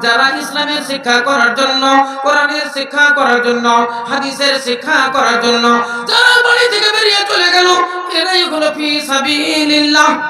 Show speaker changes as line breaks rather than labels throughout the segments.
যারা ইসলামের শিক্ষা করার জন্য, কোরআনের শিক্ষা করার জন্য, হাদিসের শিক্ষা করার জন্য, যারা বাড়ি থেকে বেরিয়ে চলে গেল, এরাই হলো ফি সাবিলিল্লাহ।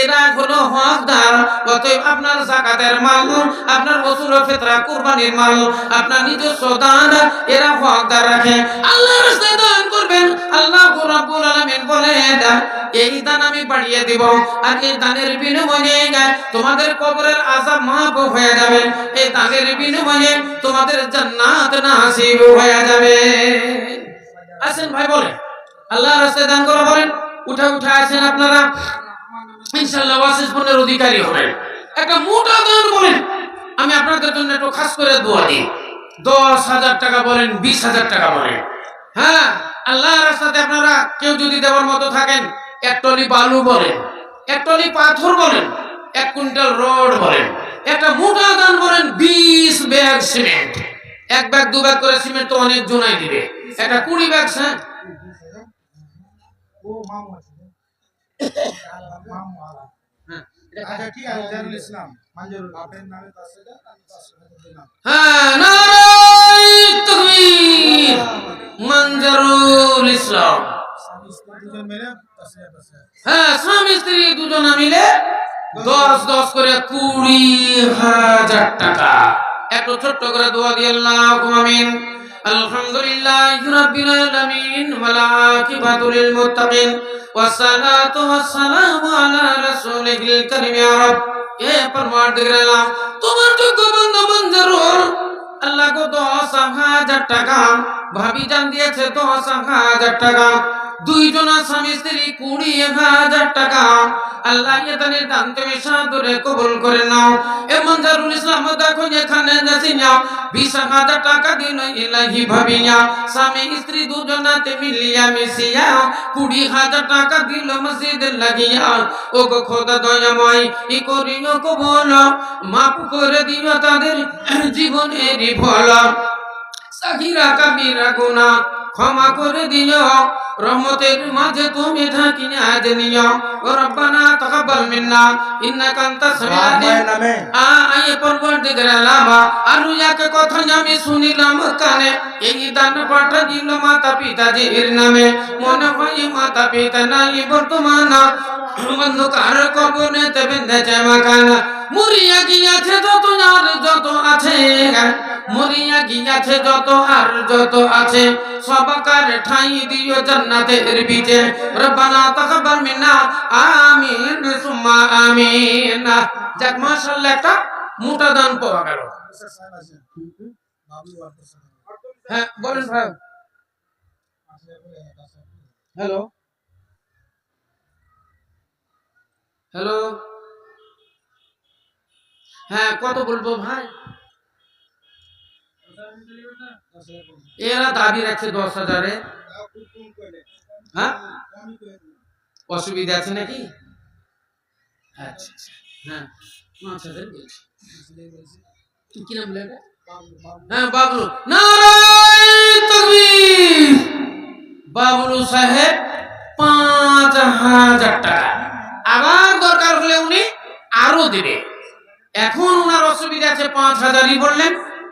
এরা হলো হকদার। অতএব আপনার জাকাতের মাল, আপনার ওসুল ফিতরা কুরবানির মাল, আপনার নিজস্ব দান, এরা হকদার রাখে। আল্লাহ রাস্তায় দান করবেন। আল্লাহ রাব্বুল আলামিন বলেন এই দান আমি বাড়িয়ে দিব। আর এই দানের বিনিময়ে তোমাদের কবরের আযাব মাফ হয়ে যাবে। এই দানের বিনিময়ে তোমাদের জান্নাত নাসিব হয়ে যাবে। আসেন ভাই বলেন। আল্লাহ রাস্তায় দান করা বলেন। উঠা উঠা আসেন আপনারা। ইনশাল্লাহ ওয়াসিস পণ্যের অধিকারী হবেন একটা মোটা দান বলেন, আমি আপনাদের জন্য একটু খাস করে দোয়া দিই। দশ হাজার টাকা বলেন, বিশ হাজার টাকা বলেন। হ্যাঁ আল্লাহ রাস্তাতে আপনারা কেউ যদি দেওয়ার মতো থাকেন, এক টলি বালু বলেন, এক টলি পাথর বলেন, এক কুইন্টাল রড বলেন, একটা মোটা দান বলেন, বিশ ব্যাগ সিমেন্ট। এক ব্যাগ, দু ব্যাগ করে সিমেন্ট তো অনেক জনাই দিবে। একটা কুড়ি ব্যাগ হ্যাঁ?
ও মামু।
হ্যাঁ
মঞ্জুরুল
ইসলাম হ্যাঁ স্বামী স্ত্রী দুজন মিলে দশ দশ করে কুড়ি হাজার টাকা। একটু ছোট্ট করে দোয়া দিয়ে আল্লাহ আলহামদুলিল্লাহ রাব্বিল আলামিন ওয়াল আকিবাতু লিল মুত্তাকিন والصلاة والسلام على رسوله الكريم يا رب এ পরমার্দিগার আলম তোমার যোগ্য বান্দা মঞ্জুর আল্লাহ গো দশ হাজার টাকা ভাবি জান দিয়েছে দশ হাজার টাকা দুইজন স্বামী স্ত্রী কুড়ি হাজার টাকা। আল্লাহ এখানে দান তুমি সাদরে কবুল করে নাও। এ মঞ্জারুল ইসলাম দেখো এখানে যাচ্ছিনা বিশ হাজার টাকা দিল ইলাহি ভাবিয়া স্বামী স্ত্রী দুজনাতে মিলিয়া মিশিয়া কুড়ি হাজার টাকা দিল মসজিদ লাগিয়া। ও গো খোদা দয়াময়, ই করিও কবল। মাফ করে দিও তাদের জীবনের ফল। সাকিরা কাবিরা গুনা ক্ষমা করে দিও। রহমতের মাঝে তুমি ঢাকি আজ নিও ও রব্বানা তাকাব্বাল মিন্না ইন্নাকা আনতাস সামিউল
নামে
আ আয়ে পরবর্তীকার আলামা আর ইয়াকে কথা আমি শুনিলাম কানে এই দান পাঠা দিল মাতা পিতাজির নামে। মনে হয় মাতা পিতা নাই বর্তমান। অন্ধকার কবরে বেঁধেছে মাখানা। মরিয়া গিয়াছে যত আর যত আছে। মরিয়া গিয়াছে যত আর যত আছে সবাকার ঠাই দিও জান্নাতের বিচে রব্বানা তাকাব্বাল মিন্না, আমিন, সুম্মা আমিন। যাক, মাশাআল্লাহ, একটা মোটা দান পাওয়া গেল। হ্যাঁ হ্যালো। হ্যালো। হ্যাঁ কত বলব ভাই? এরা দাবি রাখছে দশ হাজারে। হ্যাঁ? অসুবিধা আছে নাকি? আচ্ছা আচ্ছা। হ্যাঁ পাঁচ হাজার? হ্যাঁ বাবলু সাহেব, পাঁচ হাজার টাকা। আবার দরকার হলে উনি আরও দেবে। এখন ওনার অসুবিধা আছে, পাঁচ হাজারই বললেন।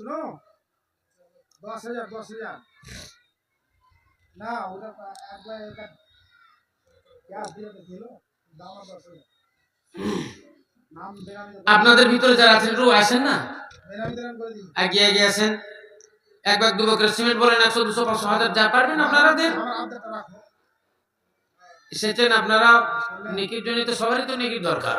শুনো? দশ হাজার দশ হাজার। না ওটা একবার এটা গ্যাস দিলে দিল দাম দশ হাজার।
আপনাদের ভিতরে যারা আছেন একটু আসেন না? এগিয়ে এগিয়ে আসেন। এক ব্যাগ দু বকের সিমেন্ট বলেন একশো দুশো পাঁচশো হাজার যা পারবেন আপনারা দেন এসেছেন আপনারা নেকির জন্য তো সবারই তো নেকির দরকার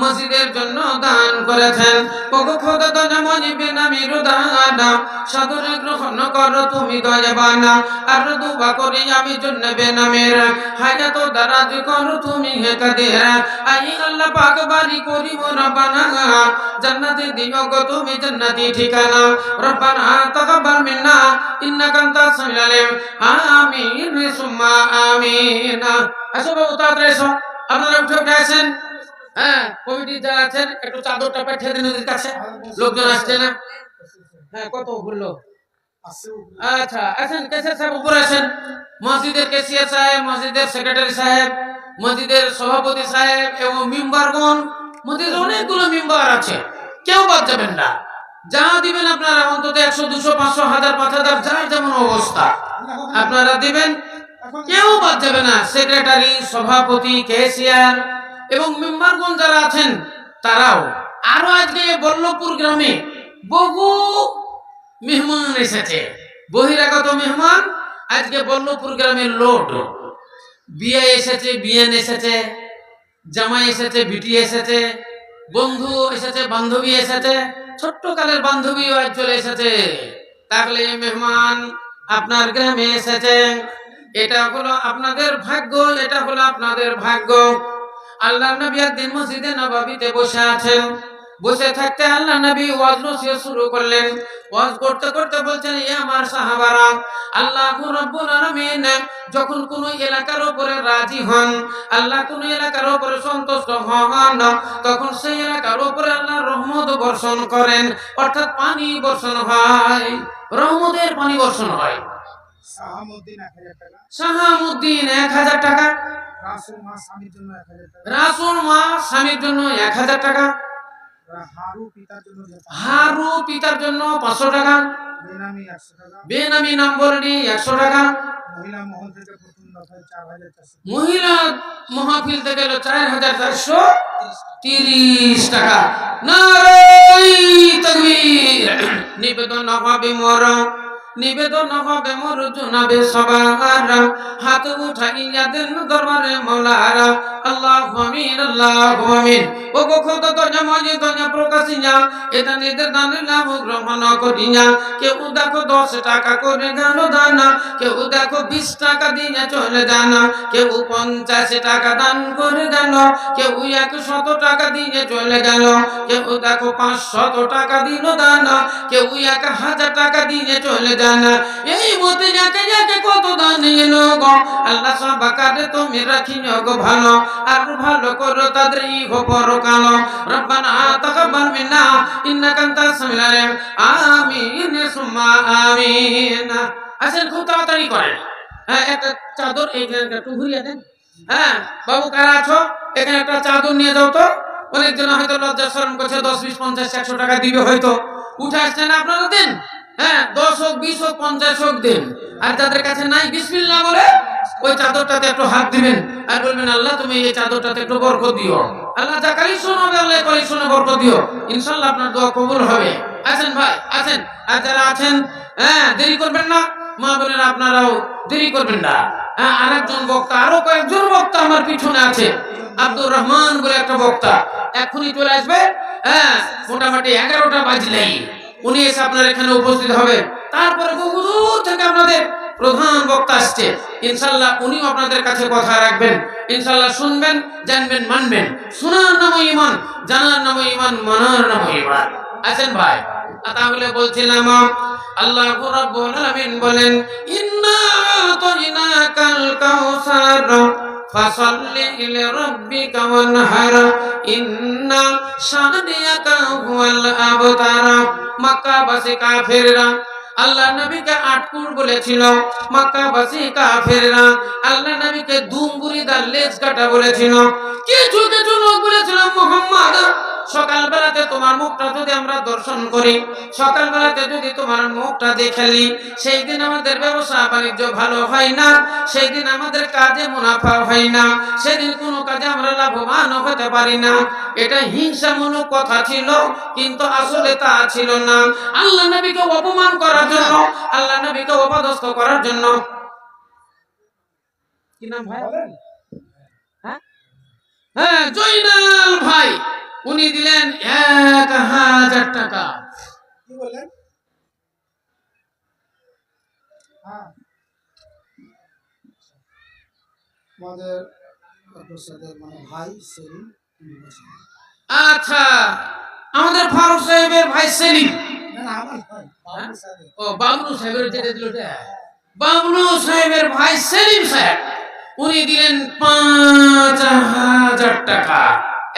মসজিদের জন্য দান করেছেন। ওগো গ্রহণ করো তুমি দয়াবানা। আর দুবা করি আমি জন্য বেনামের হায়াত দারাজ তুমি হে কাদের। আই আল্লাহ পাক বাড়ি তুমি জান্নাতি ঠিকানা। রব্বানা তাকাব্বাল মিন্না, ইন্নাকা আনতাস আমিন, সুম্মা আমিন। আসো বাবু, তাড়াতাড়ি এসো। আপনারা উঠে উঠে হ্যাঁ কমিটি যারা আছেন, একটু চাদরটা পাঠিয়ে দিন ওদের কাছে। লোকজন আসছে না? হ্যাঁ কত
উপরে।
আচ্ছা আসেন কেসিয়ার সাহেব উপরে আসেন। মসজিদের কেসিয়ার সাহেব, মসজিদের সেক্রেটারি সাহেব, মসজিদের সভাপতি সাহেব এবং মেম্বারগণ। মসজিদের অনেকগুলো মেম্বার আছে। কেউ বাদ যাবেন না। যা দিবেন আপনারা অন্তত একশো, দুশো, পাঁচশো, হাজার, পাঁচ হাজার, যার যেমন অবস্থা আপনারা দিবেন। কেউ বাদ যাবে না। সেক্রেটারি, সভাপতি কেসিয়ার এবং মেম্বারগণ যারা আছেন, তারাও। আরও আজকে বল্লভপুর গ্রামে বহু মেহমান এসেছে। বহিরাগত মেহমান, আজকে বল্লভপুর গ্রামের লোড। বিয়ে এসেছে, বিয়েন এসেছে, জামাই এসেছে, বিটি এসেছে, বন্ধু এসেছে, বান্ধবী এসেছে ছোট্ট কালের বান্ধবীও আজ চলে এসেছে। তাহলে মেহমান আপনার গ্রামে এসেছে এটা হলো আপনাদের ভাগ্য, এটা হলো আপনাদের ভাগ্য। আল্লাহ নবী একদিন মসজিদে নবাবিতে বসে আছেন। বসে থাকতে আল্লাহ নবী ওয়াজ নসিহত শুরু করলেন। ওয়াজ করতে করতে বলছেন, এ আমার সাহাবারা, আল্লাহ রব্বুল আলামিন, যখন কোন এলাকার উপরে রাজি হন, আল্লাহ কোন এলাকার উপরে সন্তুষ্ট হন, তখন সেই এলাকার উপরে আল্লাহ রহমত বর্ষণ করেন। অর্থাৎ পানি বর্ষণ হয়, রহমতের পানি বর্ষণ হয়।
শাহামুদ্দিন এক হাজার টাকা। রাসুল মা স্বামীর জন্য এক হাজার টাকা।
রাসুল মা স্বামীর জন্য এক হাজার টাকা।
হারু পিতার জন্য পাঁচশো
টাকা।
বেনামি
নাম বলনি একশো টাকা।
মহিলা
মহাফিল থেকে এলো চার হাজার চারশো তিরিশ টাকা। নারাই তকবীর। নিবেদন হবে মোর নিবেদন হবে মোর জুনাবে সবার। হাত উঠাইয়া দেন দরবারে মৌলারা। আল্লাহ আমিন আল্লাহ আমিন। ও খোদা দয়া মাঝে দয়া প্রকাশিয়া এটা নিদের দানে লাভ গ্রহণ করিয়া কেউ দেখো দশ টাকা করে গেল দানা, কেউ দেখো বিশ টাকা দিয়ে চলে জানা কেউ পঞ্চাশ টাকা দান করে গেল, কেউ একশত টাকা দিয়ে চলে গেল। কেউ দেখো পাঁচশত টাকা দিল দানা, কেউ এক হাজার টাকা দিয়ে চলে জানা এই মতে যাকে যাকে কত দান এলো গো, আল্লাহ সব বাকারে তুমি রাখি গো ভালো। আর ভালো করো তাদের ইহো পরকাল রব্বানা, তাকাব্বাল মিন্না, ইন্নাকা আনতাস আলিম। আমিন, সুম্মা আমিন। আসেন, খুব তাড়াতাড়ি করেন। হ্যাঁ একটা চাদর এইখানে একটু ঘুরিয়ে দেন হ্যাঁ বাবু কারা আছো? এখানে একটা চাদর নিয়ে যাও তো। অনেকজন হয়তো লজ্জা শরম করছে, দশ, বিশ, পঞ্চাশ, একশো টাকা দিবে হয়তো। উঠে আসছেন আপনারা দিন? হ্যাঁ দশ হোক, বিশ হোক, পঞ্চাশ হোক দিন। আর যাদের কাছে নাই, বিসমিল্লাহ বলে ওই চাদরটাতে একটু হাত দিবেন আর বলবেন, আল্লাহ, তুমি এই চাদরটাতে একটু বরকত দিও। আল্লাহ, যা কালি আল্লাহ কালি শুনে বরকত দিও। ইনশাল্লাহ আপনার দোয়া কবুল হবে। আছেন ভাই আছেন আর যারা আছেন হ্যাঁ দেরি করবেন না। মা বলেন আপনারাও দেরি করবেন না। হ্যাঁ আরেকজন বক্তা, আরও কয়েকজন বক্তা আমার পিছনে আছে। আব্দুর রহমান বলে একটা বক্তা। এখনই চলে আসবে। হ্যাঁ মোটামুটি এগারোটা বাজলেই। উনি এসে আপনার এখানে উপস্থিত হবে। তারপরে বহু দূর থেকে আপনাদের প্রধান বক্তা আসছে। ইনশাল্লাহ উনিও আপনাদের কাছে কথা রাখবেন। ইনশাল্লাহ শুনবেন, জানবেন, মানবেন। শোনার নাম ইমান, জানার নাম ইমান, মানার নাম ইমান। আছেন ভাই? তাহলে বলছিলাম, আল্লাহ রাব্বুল আলামিন বলেন, ইন্না আতাইনাকাল কাউসার ফাসাল্লি লিরাব্বিকা ওয়ানহার, ইন্না শানিয়াকা হুয়াল আবতার মক্কাবাসী কাফেররা আল্লাহ নবীকে আটকুর বলেছিল মক্কাবাসী কাফেররা আল্লাহ নবীকে দুমগুরি দা লেজ কাটা বলেছিল। কিছু কিছু লোক বলেছিল, মোহাম্মদ সকালবেলাতে তোমার মুখটা যদি আমরা দর্শন করি সকালবেলাতে যদি তোমার মুখটা দেখেলি সেই দিন আমাদের ব্যবসা বাণিজ্য ভালো হয় না সেই দিন আমাদের কাজে মুনাফা হয় না সেদিন কোনো কাজে আমরা লাভবান হতে পারি না। এটা হিংসামূলক কথা ছিল কিন্তু আসলে তা ছিল না। আল্লাহ নবীকে অপমান করার জন্য আল্লাহ নবীকে অপদস্থ করার জন্য। কি নাম ভাই? হ্যাঁ জয়নাল ভাই। উনি দিলেন এক হাজার টাকা।
কি বললেন? হ্যাঁ। আমাদের মানে ভাই সেলিম
আচ্ছা আমাদের ফারুক সাহেবের ভাই সেলিম। ও বাবলু সাহেবের যেটা দিল ওটা? বাবলু সাহেবের ভাই সেলিম সাহেব উনি দিলেন পাঁচ হাজার টাকা।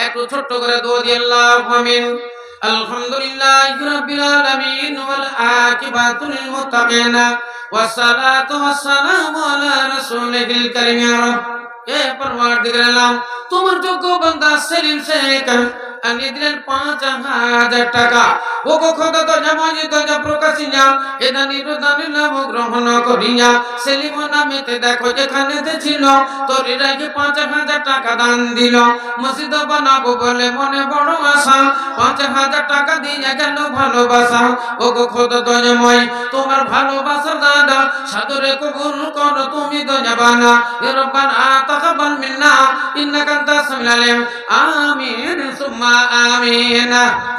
একটু ছোট্ট করে দোয়া দিয়ে আল্লাহ আমিন। আলহামদুলিল্লাহ রাব্বিল আলামিন ওয়াল আকিবাতু লিল মুত্তাকিন ওয়াস সালামু আলা রাসূলিল কারীম। ইয়া রাব এ পরওয়ারদিগার আলম, তোমার যোগ্য বান্দা সেলিম শেখ, আনিয়ে দিলেন পাঁচ হাজার টাকা। গ্রহণ দেখো ছিল হাজার টাকা দান দিল। বানাবো বলে মনে হাজার টাকা দিয়ে ভালোবাসা। তোমার ভালোবাসা দাদা, সাদরে কবুল করো তুমি দয়াবানা এ রব্বানা তাকাব্বাল মিন্না, ইন্নাকা আনতাস সামিউল আলিম। আমিন, সুম্মা আমিন।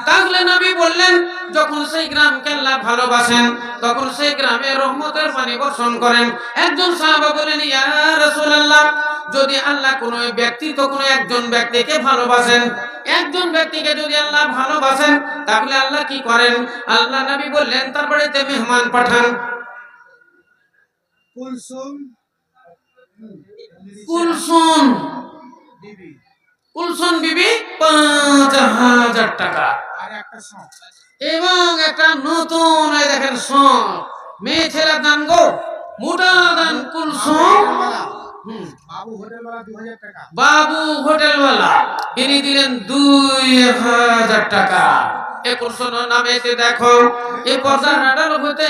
তাহলে নবী বললেন যখন সেই গ্রামকে আল্লাহ ভালোবাসেন তখন সেই গ্রামে রহমতের পানি বর্ষণ করেন। একজন সাহাবা বলেন ইয়া রাসূলুল্লাহ যদি আল্লাহ কোনো ব্যক্তি তো কোনো একজন ব্যক্তিকে ভালোবাসেন একজন ব্যক্তিকে যদি আল্লাহ ভালোবাসেন তাহলে আল্লাহ কি করেন? আল্লাহ নবী বললেন তার বাড়িতে মেহমান পাঠান।
কুলসুম।
কুলসুম। কুলসুম বিবি পাঁচ হাজার টাকা।
আর একটা
এবং একটা নতুন দেখেন সং মেয়ে ছেলে দান গো মোটা দান কোন হুম।
বাবু হোটেলওয়ালা
ইনি দিলেন দুই হাজার টাকা। এ কুলসুম নামেতে দেখো এ পর্দার হতে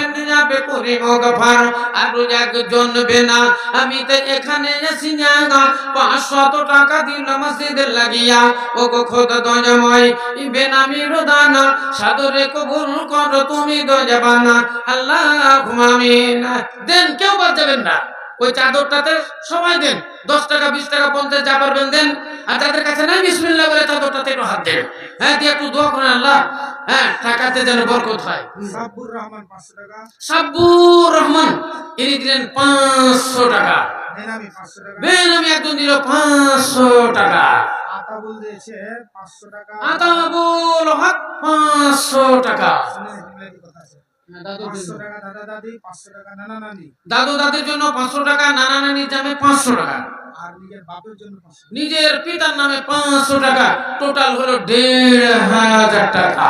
যাবে করি গফার? আরও একজন বেনা আমি তো এখানে এসি না পাঁচশত টাকা দিল মসজিদের লাগিয়া। ও গো খোদা দয়াময় ই বেনামির দানা, সাদরে কবুল করো তুমি দয়াবানা। আল্লাহ আমিন। দেন, কেউ বাদ যাবেন না। ওই চাদরটাতে সবাই দেন। দশ টাকা, বিশ টাকা, পঞ্চাশ যা পারবেন, দেন। আর যাদের কাছে নাই, বিসমিল্লাহ বলে চাদরটাতে একটু হাত দেন। হ্যাঁ দিয়ে একটু দোয়া করেন, আল্লাহ। হ্যাঁ টাকাতে যেন বরকত হয়।
সাব্বুর রহমান পাঁচশো টাকা।
সাব্বুর রহমান ইনি দিলেন পাঁচশো টাকা।
বেনামি টাকা।
একজন দিল পাঁচশো টাকা।
আতাবুল দিয়েছে পাঁচশো টাকা।
আতাবুল হক পাঁচশো টাকা।
শুনে ইংরেজি কথা আছে।
দাদু দাদির জন্য পাঁচশো টাকা নানা নানির নামে পাঁচশো টাকা।
নিজের
পিতার নামে পাঁচশো টাকা। টোটাল হলো দেড় হাজার টাকা।